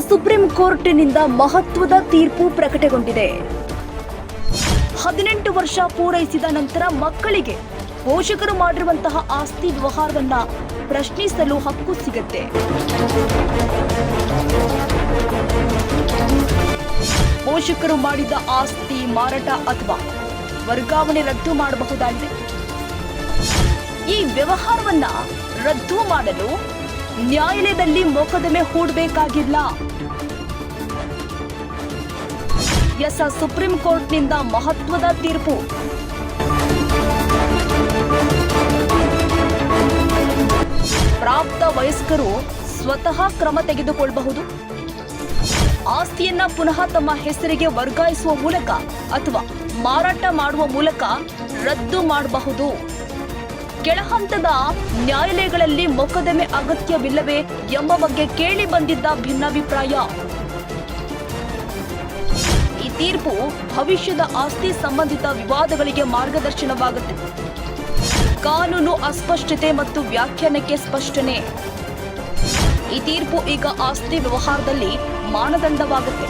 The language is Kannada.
ಸುಪ್ರೀಂ ಕೋರ್ಟಿನಿಂದ ಮಹತ್ವದ ತೀರ್ಪು ಪ್ರಕಟಗೊಂಡಿದೆ. ಹದಿನೆಂಟು ವರ್ಷ ಪೂರೈಸಿದ ನಂತರ ಮಕ್ಕಳಿಗೆ ಪೋಷಕರು ಮಾಡಿರುವಂತಹ ಆಸ್ತಿ ವ್ಯವಹಾರವನ್ನ ಪ್ರಶ್ನಿಸಲು ಹಕ್ಕು ಸಿಗುತ್ತೆ. ಪೋಷಕರು ಮಾಡಿದ ಆಸ್ತಿ ಮಾರಾಟ ಅಥವಾ ವರ್ಗಾವಣೆ ರದ್ದು ಮಾಡಬಹುದಾಗಿದೆ. ಈ ವ್ಯವಹಾರವನ್ನ ರದ್ದು ಮಾಡಲು ನ್ಯಾಯಾಲಯದಲ್ಲಿ ಮೊಕದ್ದಮೆ ಹೂಡಬೇಕಾಗಿಲ್ಲ. ಎಸ್ ಸುಪ್ರೀಂ ಕೋರ್ಟ್ನಿಂದ ಮಹತ್ವದ ತೀರ್ಪು. ಪ್ರಾಪ್ತ ವಯಸ್ಕರು ಸ್ವತಃ ಕ್ರಮ ತೆಗೆದುಕೊಳ್ಳಬಹುದು ಆಸ್ತಿಯನ್ನ ಪುನಃ ತಮ್ಮ ಹೆಸರಿಗೆ ವರ್ಗಾಯಿಸುವ ಮೂಲಕ ಅಥವಾ ಮಾರಾಟ ಮಾಡುವ ಮೂಲಕ ರದ್ದು ಮಾಡಬಹುದು. ಕೆಳಹಂತದ ನ್ಯಾಯಾಲಯಗಳಲ್ಲಿ ಮೊಕದ್ದಮೆ ಅಗತ್ಯವಿಲ್ಲವೇ ಎಂಬ ಬಗ್ಗೆ ಕೇಳಿ ಬಂದಿದ್ದ ಭಿನ್ನಾಭಿಪ್ರಾಯ. ಈ ತೀರ್ಪು ಭವಿಷ್ಯದ ಆಸ್ತಿ ಸಂಬಂಧಿತ ವಿವಾದಗಳಿಗೆ ಮಾರ್ಗದರ್ಶನವಾಗುತ್ತೆ. ಕಾನೂನು ಅಸ್ಪಷ್ಟತೆ ಮತ್ತು ವ್ಯಾಖ್ಯಾನಕ್ಕೆ ಸ್ಪಷ್ಟನೆ. ಈ ತೀರ್ಪು ಈಗ ಆಸ್ತಿ ವ್ಯವಹಾರದಲ್ಲಿ ಮಾನದಂಡವಾಗುತ್ತೆ.